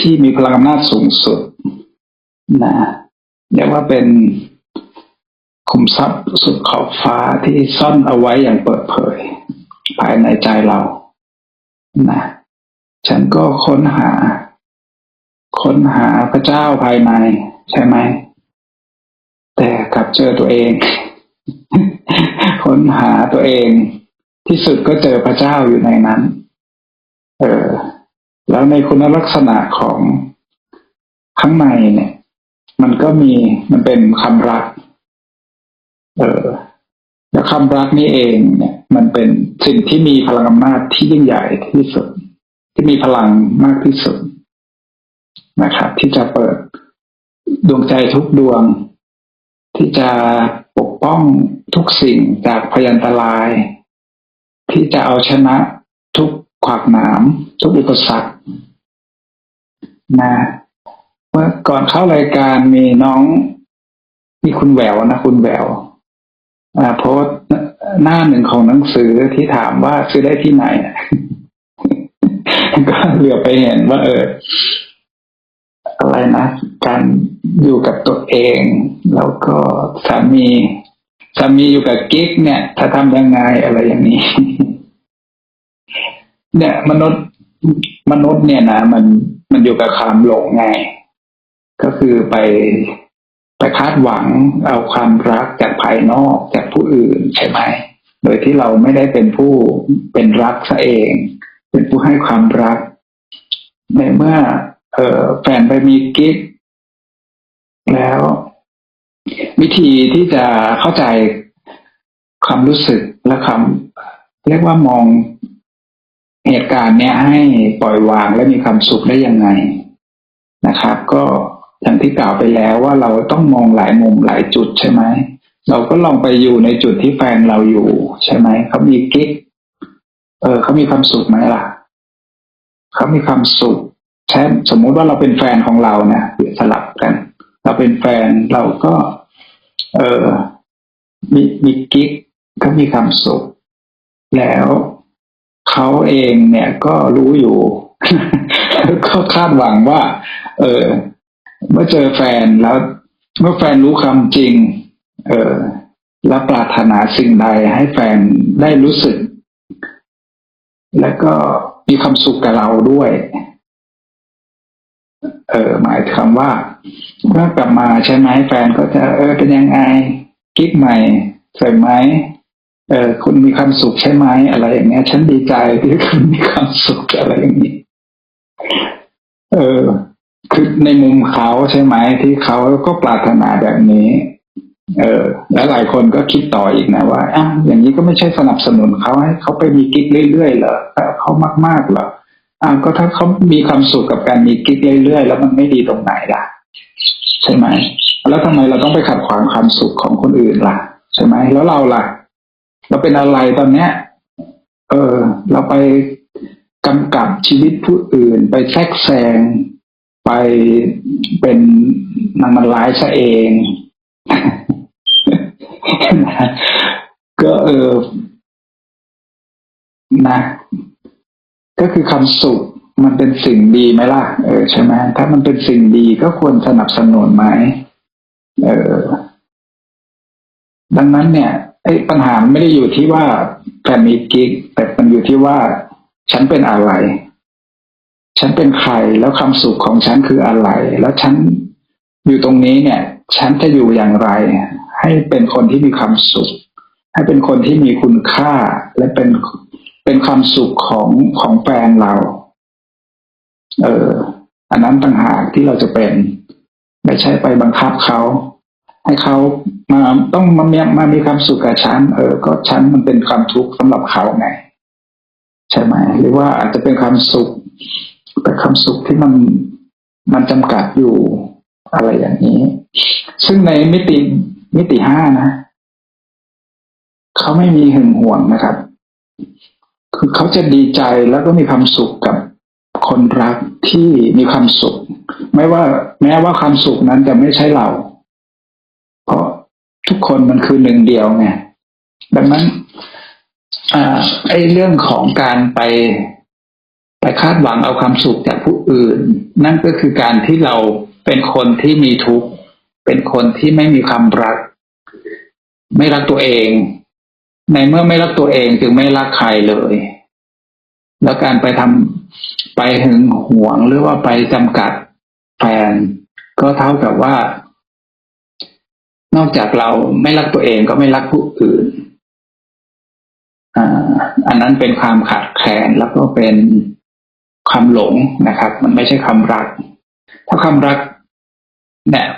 ที่มีพลังอำนาจสูงสุดนะเรียกว่าเป็นคุมทรัพย์สุดขอบฟ้าที่ซ่อนเอาไว้อย่างเปิดเผย ภายในใจเรานะฉันก็ค้นหา ค้นหาพระเจ้าภายใน ใช่ไหม แต่กลับเจอตัวเอง ค้นหาตัวเอง ที่สุดก็เจอพระเจ้าอยู่ในนั้น แล้วในคุณลักษณะของข้างในเนี่ย มันก็มีมันเป็นคำรัก เออแล้วคำรักนี่เองเนี่ย มันเป็นสิ่งที่มีพลังอำนาจที่ยิ่งใหญ่ที่สุด ที่มีพลังมากที่สุดนะครับที่จะเปิดดวงใจทุกดวง ที่จะปกป้องทุกสิ่งจากพยันตราย ที่จะเอาชนะ ขวากหนาม ทุกอุปสรรคนะเมื่อก่อนเข้ารายการมีน้องมีคุณแววนะคุณแววอ่าโพสหน้าหนึ่งของหนังสือที่ถามว่าซื้อได้ที่ไหน ก็เหลือไปเห็นว่า เออ อะไรนะการอยู่กับตัวเอง แล้วก็สามีสามีอยู่กับกิ๊กเนี่ย ถ้าทำยังไงอะไรอย่างนี้ เนี่ยมนุษย์มนุษย์เนี่ยนะมันมันอยู่กับความหลงไง ก็คือไปไปคาดหวังเอาความรักจากภายนอกจากผู้อื่นใช่ไหมโดยที่เราไม่ได้เป็นผู้เป็นรักซะเอง เป็นผู้ให้ความรัก ในเมื่อ เออแฟนไปมีกิ๊กแล้ว วิธีที่จะเข้าใจความรู้สึกและคำเรียกว่ามอง เหตุการณ์เนี้ยให้ปล่อยวางและมีความสุขได้ยังไงนะครับ ก็อย่างที่กล่าวไปแล้วว่าเราต้องมองหลายมุมหลายจุดใช่ไหมเราก็ลองไปอยู่ในจุดที่แฟนเราอยู่ ใช่ไหมเขามีกิ๊กเออเขามีความสุขไหมล่ะเขามีความสุขใช่สมมุติว่าเราเป็นแฟนของเราเนะสลับกัน เราเป็นแฟนเราก็ เออมีมีกิ๊กก็มีความสุข แล้ว เขาเองเนี่ยก็รู้อยู่ ก็คาดหวังว่า เออ เมื่อเจอแฟนแล้ว เมื่อแฟนรู้ความจริง เออแล้วปรารถนาสิ่งใดให้แฟนได้รู้สึก แล้วก็มีความสุขกับเราด้วย เออหมายความว่าเมื่อกลับมาใช่ไหมแฟนก็จะ เออเป็นยังไงกิ๊กใหม่สวยไหม เออคุณมีความสุขใช่ไหมอะไรอย่างเงี้ย ฉันดีใจที่คุณมีความสุขอะไรอย่างนี้ เออ คือในมุมเขาใช่ไหมที่เขาก็ปรารถนาแบบนี้ เออ และหลายคนก็คิดต่ออีกนะว่าอะอย่างนี้ก็ไม่ใช่สนับสนุนเขาให้เขาไปมีกิ๊กเรื่อยๆเหรอเขามากๆเหรออ่าก็ถ้าเขามีความสุขกับการมีกิ๊กเรื่อยๆแล้วมันไม่ดีตรงไหนล่ะ ใช่ไหมแล้วทำไมเราต้องไปขัดขวางความสุขของคนอื่นล่ะ ใช่ไหมแล้วเราล่ะ เราเป็นอะไรตอนเนี้ย เออ เราไปกำกับชีวิตผู้อื่น ไปแทรกแซง ไปเป็นนางมันร้ายซะเอง ก็เออนะก็คือคำสุขมันเป็นสิ่งดีไหมล่ะ เออใช่ไหมถ้ามันเป็นสิ่งดีก็ควรสนับสนุนไหมเออ ดังนั้นเนี่ย ไอ้ปัญหาไม่ได้อยู่ที่ว่าแฟนมีกิ๊กแต่มันอยู่ที่ว่า ฉันเป็นอะไร ฉันเป็นใครแล้วความสุขของฉันคืออะไร แล้วฉันอยู่ตรงนี้เนี่ย ฉันจะอยู่อย่างไร ให้เป็นคนที่มีความสุข ให้เป็นคนที่มีคุณค่า และเป็นเป็นความสุขของของแฟนเรา เออ อันนั้นต่างหากที่เราจะเป็น ไม่ใช่ไปบังคับเขา ให้เขามาต้องมามีมามีความสุขกับฉันเออ ก็ฉันมันเป็นความทุกข์สำหรับเขาไงใช่ไหมหรือว่าอาจจะเป็นความสุข แต่ความสุขที่มันมันจำกัดอยู่อะไรอย่างนี้ ซึ่งในมิติมิติห้านะเขาไม่มีหึงหวงนะครับ คือเขาจะดีใจแล้วก็มีความสุขกับคนรักที่มีความสุข ไม่ว่า แม้ว่าความสุขนั้นจะไม่ใช่เรา คนมันคือหนึ่งเดียวไงดังนั้นอไอ้เรื่องของการไปไปคาดหวังเอาความสุขจากผู้อื่น นั่นก็คือการที่เราเป็นคนที่มีทุกข์เป็นคนที่ไม่มีความรัก ไม่รักตัวเอง ในเมื่อไม่รักตัวเองจึงไม่รักใครเลย แล้วการไปทำไปหึงหวงหรือว่าไปจำกัดแฟนก็เท่ากับว่า นอกจากเราไม่รักตัวเองก็ไม่รักผู้อื่นอันนั้นเป็นความขาดแคลนแล้วก็เป็นความหลงนะครับ มันไม่ใช่ความรัก ถ้าความรักเนี่ย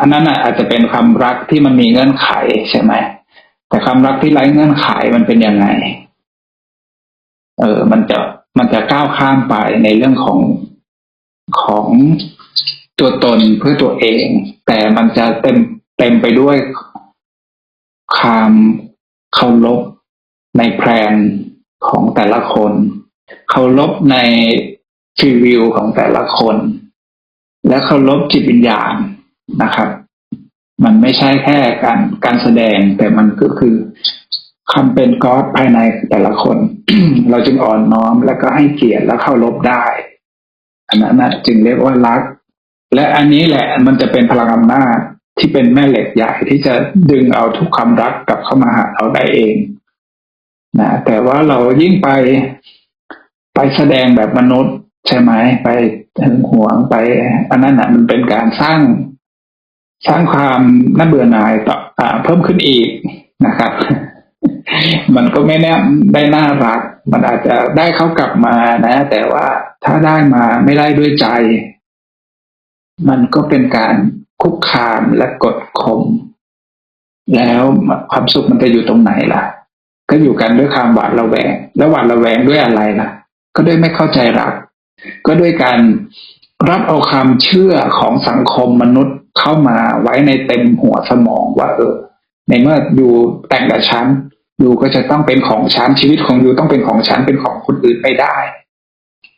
อันนั้นอาจจะเป็นความรักที่มันมีเงื่อนไขใช่ไหมแต่ความรักที่ไร้เงื่อนไขมันเป็นยังไง เออ มันจะมันจะก้าวข้ามไปในเรื่องของของตัวตนเพื่อตัวเอง แต่มันจะเต็ม เต็มไปด้วยความเคารพในแพลนของแต่ละคน เคารพในฟีวิวของแต่ละคน และเคารพจิตวิญญาณนะครับ มันไม่ใช่แค่การการแสดงแต่มันก็คือความเป็นก๊อดภายในแต่ละคน เราจึงอ่อนน้อมแล้วก็ให้เกียรติและเคารพได้ อันนั้นนะจึงเรียกว่ารัก และอันนี้แหละมันจะเป็นพลังอำนาจ ที่เป็นแม่เหล็กใหญ่ที่จะดึงเอาทุกความรักกลับเข้ามาหาเราได้เองนะแต่ว่าเรายิ่งไปไปแสดงแบบมนุษย์ ใช่ไหมไปถึงหวงไปอันนั้นนะมันเป็นการสร้างสร้างความน่าเบื่อหน่ายต่ออเพิ่มขึ้นอีกนะครับ มันก็ไม่แน่ได้น่ารัก มันอาจจะได้เขากลับมานะ แต่ว่าถ้าได้มาไม่ได้ด้วยใจ มันก็เป็นการ คุกคามและกดข่มแล้วความสุขมันจะอยู่ตรงไหนล่ะ ก็อยู่กันด้วยความหวาดระแวง แล้วหวาดระแวงด้วยอะไรล่ะ ก็ด้วยไม่เข้าใจรัก ก็ด้วยการรับเอาความเชื่อของสังคมมนุษย์เข้ามาไว้ในเต็มหัวสมองว่า เออ ในเมื่ออยู่แต่งกับฉันอยู่ก็จะต้องเป็นของฉันชีวิตของอยู่ต้องเป็นของฉันเป็นของคนอื่นไม่ได้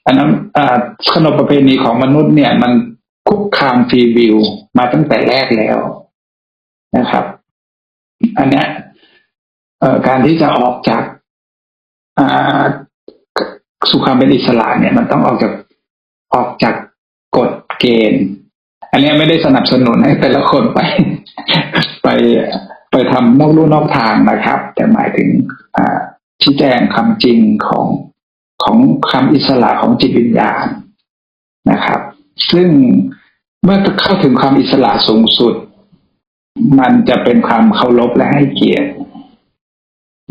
อันนั้นอ่าขนบประเพณีของมนุษย์เนี่ยมัน คุกคามฟรีวิวมาตั้งแต่แรกแล้วนะครับ อันเนี้ยการที่จะออกจากสู่ความเป็นอิสระเนี่ย มันต้องออกจากออกจากกฎเกณฑ์ อันเนี้ยไม่ได้สนับสนุนให้แต่ละคนไป ไปไปทำนอกลู่นอกทางนะครับ แต่หมายถึงชี้แจงคำจริงของของคำอิสระของจิตวิญญาณนะครับ ซึ่ง เมื่อเข้าถึงความอิสระสูงสุด มันจะเป็นความเคารพและให้เกียรติ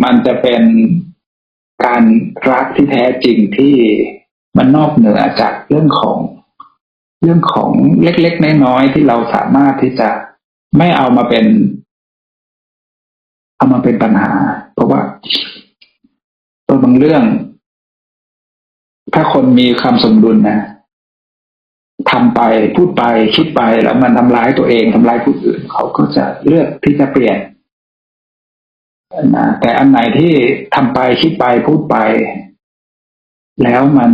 มันจะเป็นการรักที่แท้จริงที่มันนอกเหนือจากเรื่องของเรื่องของเล็กๆน้อยๆที่เราสามารถที่จะไม่เอามาเป็น เอามาเป็นปัญหา เพราะว่าตัวบางเรื่อง ถ้าคนมีความสมดุลนะ ทำไปพูดไปคิดไปแล้วมันทำร้ายตัวเองทำร้ายผู้อื่น เขาก็จะเลือกที่จะเปลี่ยนนะแต่อันไหนที่ทำไปคิดไปพูดไป แล้วมัน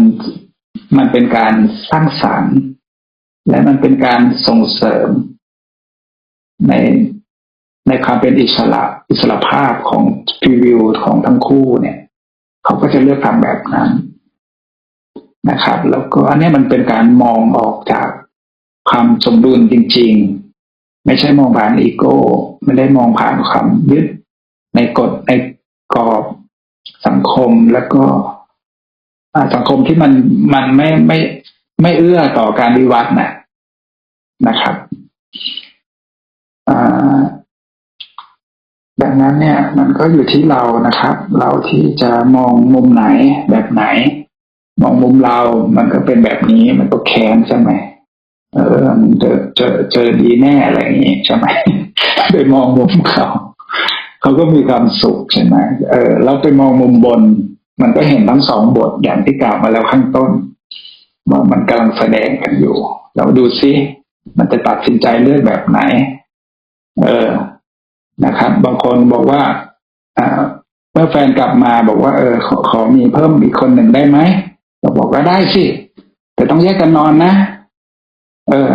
มันเป็นการสร้างสรรค์ และมันเป็นการส่งเสริม ในในความเป็นอิสระอิสระภาพของฟรีวิวของทั้งคู่เนี่ย เขาก็จะเลือกทำแบบนั้น นะครับ แล้วก็อันนี้มันเป็นการมองออกจากความสมดุลจริง ๆ ไม่ใช่มองผ่านอีโก้ไม่ได้มองผ่านความยึดในกฎในกรอบสังคมแล้วก็สังคมที่มันมันไม่ไม่ไม่เอื้อต่อการวิวัฒน์นะนะครับดังนั้นเนี่ย มันก็อยู่ที่เรานะครับ เราที่จะมองมุมไหนแบบไหน มองมุมเรา มันก็เป็นแบบนี้ มันก็แค้นใช่ไหมเออมันเจอเจอเจอดีแน่อะไรอย่างงี้ใช่ไหมไปมองมุมเขาเขาก็มีความสุขใช่ไหมเออเราไปมองมุมบน มันก็เห็นทั้งสองบทอย่างที่กล่าวมาแล้วข้างต้นว่ามันกำลังแสดงกันอยู่ เราดูซิมันจะตัดสินใจเลือกแบบไหน เออนะครับ บางคนบอกว่าอ่าเมื่อแฟนกลับมาบอกว่า เออขอขอมีเพิ่มอีกคนหนึ่งได้ไหม เราบอกว่าได้สิ แต่ต้องแยกกันนอนนะ เออ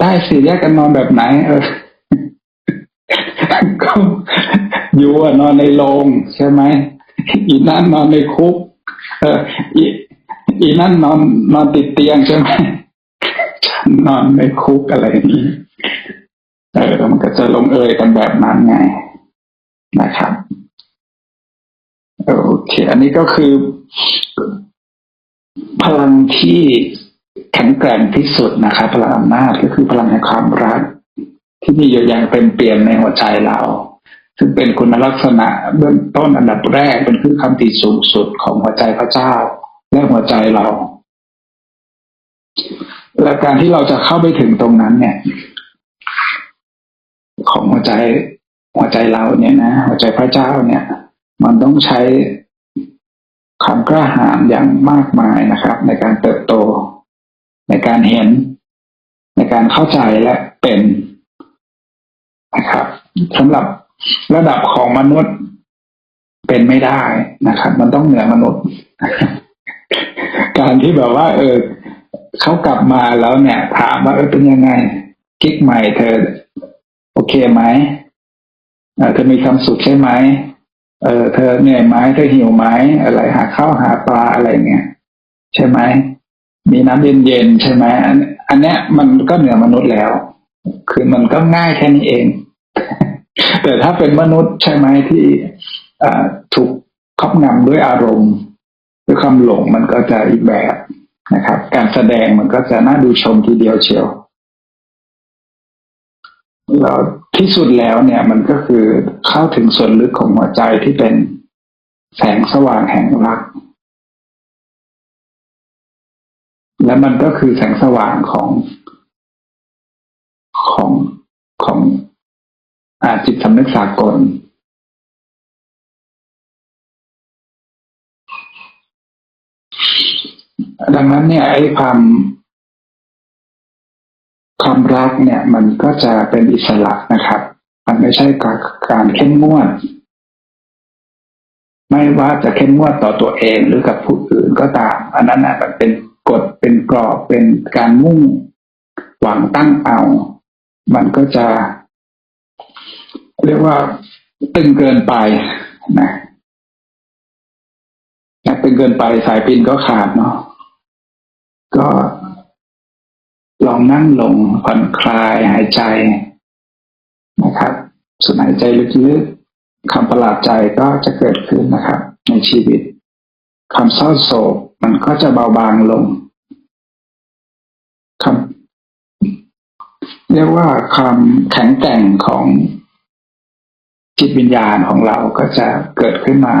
ได้สิแยกกันนอนแบบไหน เออก็อยู่นอนในโรงใช่ไหมอีนั่นนอนในคุก เอออีอีนั่นนอนนอนติดเตียงใช่ไหมฉันนอนในคุกอะไรนี้เออมันก็จะลงเอยกันแบบนั้นไงนะครับโอเค อันนี้ก็คือ พลังที่แข็งแกร่งที่สุดนะครับพลังอำนาจก็คือพลังแห่งความรัก ที่มีอยู่อย่างเต็มเปี่ยมในหัวใจเรา ซึ่งเป็นคุณลักษณะเบื้องต้นอันดับแรกเป็นคือคำติสูงสุดของหัวใจพระเจ้า และหัวใจเรา และการที่เราจะเข้าไปถึงตรงนั้นเนี่ย ของหัวใจหัวใจเราเนี่ยนะหัวใจพระเจ้าเนี่ย มันต้องใช้ ความกล้าหาญอย่างมากมายนะครับ ในการเติบโต ในการเห็น ในการเข้าใจและเป็นนะครับสำหรับระดับของมนุษย์เป็นไม่ได้นะครับ มันต้องเหนือมนุษย์ การที่แบบว่า เออเขากลับมาแล้วเนี่ย ถามว่าเออเป็นยังไงกิ๊กใหม่เธอ โอเคไหมเธอมีความสุขใช่ไหม เออเธอเหนื่อยไหมเธอหิวไหมอะไรหาข้าวหาปลาอะไรเงี้ยใช่ไหมมีน้ำเย็นๆใช่ไหมอันอันเนี้ยมันก็เหนือมนุษย์แล้ว คือมันก็ง่ายแค่นี้เอง แต่ถ้าเป็นมนุษย์ใช่ไหมที่อ่าถูกครอบงำด้วยอารมณ์ด้วยความหลงมันก็จะอีกแบบนะครับ การแสดงมันก็จะน่าดูชมทีเดียวเชียว แล้วที่สุดแล้วเนี่ยมันก็คือเข้าถึงส่วนลึกของหัวใจที่เป็นแสงสว่างแห่งรัก และมันก็คือแสงสว่างของของของอาจิตสำนึกสากล ดังนั้นเนี่ยไอ้ความ ความรักเนี่ยมันก็จะเป็นอิสระนะครับ มันไม่ใช่การการเข้มงวด ไม่ว่าจะเข้มงวดต่อตัวเองหรือกับผู้อื่นก็ตาม อันนั้นนะมันเป็นกฎเป็นกรอบเป็นการมุ่งหวังตั้งเอา มันก็จะ เรียกว่าตึงเกินไปนะนะตึงเกินไปสายปินก็ขาดเนาะก็ องนั่งลงผ่อนคลายหายใจนะครับสูดหายใจลึกๆคำประหลาดใจก็จะเกิดขึ้นนะครับ ในชีวิตคำเศร้าโศกมันก็จะเบาบางลงคำเรียกว่าความแข็งแกร่งของจิตวิญญาณของเราก็จะเกิดขึ้นมา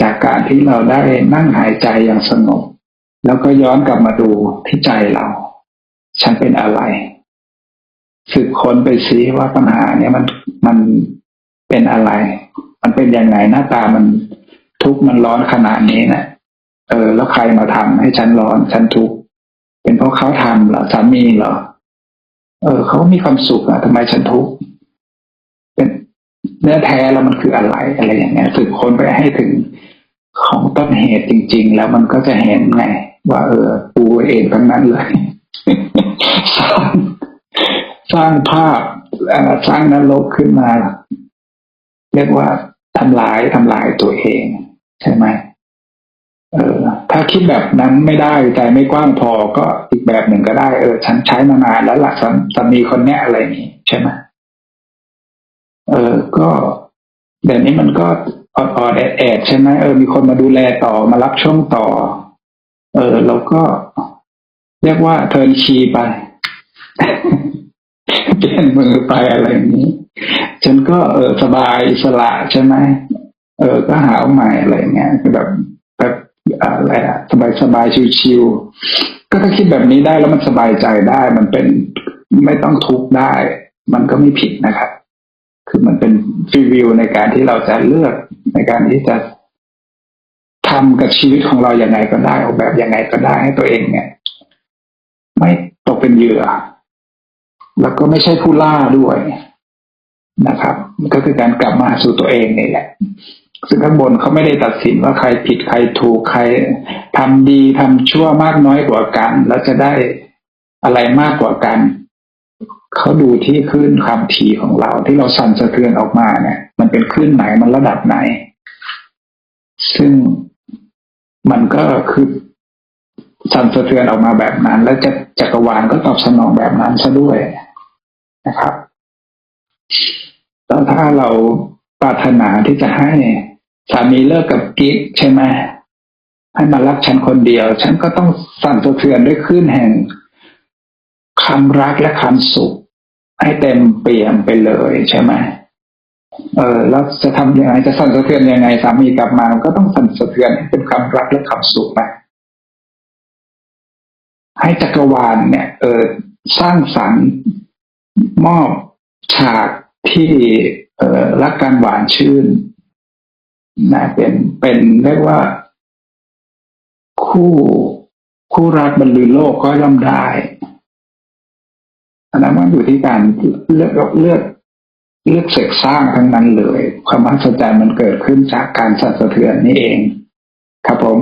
จากการที่เราได้นั่งหายใจอย่างสงบแล้วก็ย้อนกลับมาดูที่ใจเรา ฉันเป็นอะไร สืบค้นไปซิว่าปัญหาเนี่ยมันมันเป็นอะไร มันเป็นยังไงหน้าตามันทุกข์มันร้อนขนาดนี้นะเออ แล้วใครมาทำให้ฉันร้อน ฉันทุกข์เป็นเพราะเขาทำเหรอสามีเหรอเออเขามีความสุขอะทำไมฉันทุกข์เป็นเนื้อแท้แล้วมันคืออะไรอะไรอย่างเงี้ยสืบค้นไปให้ถึงของต้นเหตุจริง ๆ แล้วมันก็จะเห็นไง ว่า เออ ปูเองทั้งนั้นเลย สร้างสร้างภาพสร้างนรกขึ้นมา เรียกว่าทำลายทำลายตัวเอง ใช่ไหมเออถ้าคิดแบบนั้นไม่ได้ใจไม่กว้างพอก็อีกแบบหนึ่งก็ได้ เออ ฉันใช้มานานแล้วหลักสาสามีคนเนี้ยอะไรนี้ใช่ไหมเออก็แบบนี้มันก็ออดออดแอดแอดใช่ไหมเออมีคนมาดูแลต่อมารับช่วงต่อ เออเราก็ เรียกว่าเทินคีไป เปลี่ยนมือไปอะไรอย่างนี้ ฉันก็เออสบายอิสระใช่ไหมเออก็หาใหม่อะไรเงี้ยแบบแบบอะไรอะสบายสบายชิวๆก็ถ้าคิดแบบนี้ได้แล้วมันสบายใจได้ มันเป็นไม่ต้องทุกข์ได้ มันก็ไม่ผิดนะครับ คือมันเป็นฟรีวิวในการที่เราจะเลือกในการที่จะทำกับชีวิตของเราอย่างไงก็ได้ออกแบบยังไงก็ได้ให้ตัวเองเนี่ย ไม่ตกเป็นเหยื่อ แล้วก็ไม่ใช่ผู้ล่าด้วยนะครับ ก็คือการกลับมาสู่ตัวเองนี่แหละ ซึ่งข้างบนเขาไม่ได้ตัดสินว่าใครผิดใครถูกใครทำดีทำชั่วมากน้อยกว่ากัน แล้วจะได้อะไรมากกว่ากันเขาดูที่คลื่นความถี่ของเราที่เราสั่นสะเทือนออกมาเนี่ย มันเป็นคลื่นไหนมันระดับไหน ซึ่งมันก็คือ สั่นสะเทือนออกมาแบบนั้น แล้วจะจักรวาลก็ตอบสนองแบบนั้นซะด้วยนะครับแล้วถ้าเราปรารถนาที่จะให้สามีเลิกกับกิ๊กใช่ไหมให้มารักฉันคนเดียว ฉันก็ต้องสั่นสะเทือนด้วยคลื่นแห่งความรักและความสุข ให้เต็มเปี่ยมไปเลยใช่ไหมเออแล้วจะทำยังไงจะสั่นสะเทือนยังไงสามีกลับมาก็ต้องสั่นสะเทือนเป็นความรักและความสุขไป ให้จักรวาลเนี่ยเออสร้างสรรค์มอบฉากที่เออรักกันหวานชื่นนะเป็นเป็นเรียกว่า คู่คู่รักบรรลือโลกก็ย่อมได้อันนั้นมันอยู่ที่การเลือกเลือกเลือกเสกสร้างทั้งนั้นเลย ความมหัศจรรย์มันเกิดขึ้นจากการสั่นสะเทือนนี่เอง ครับผม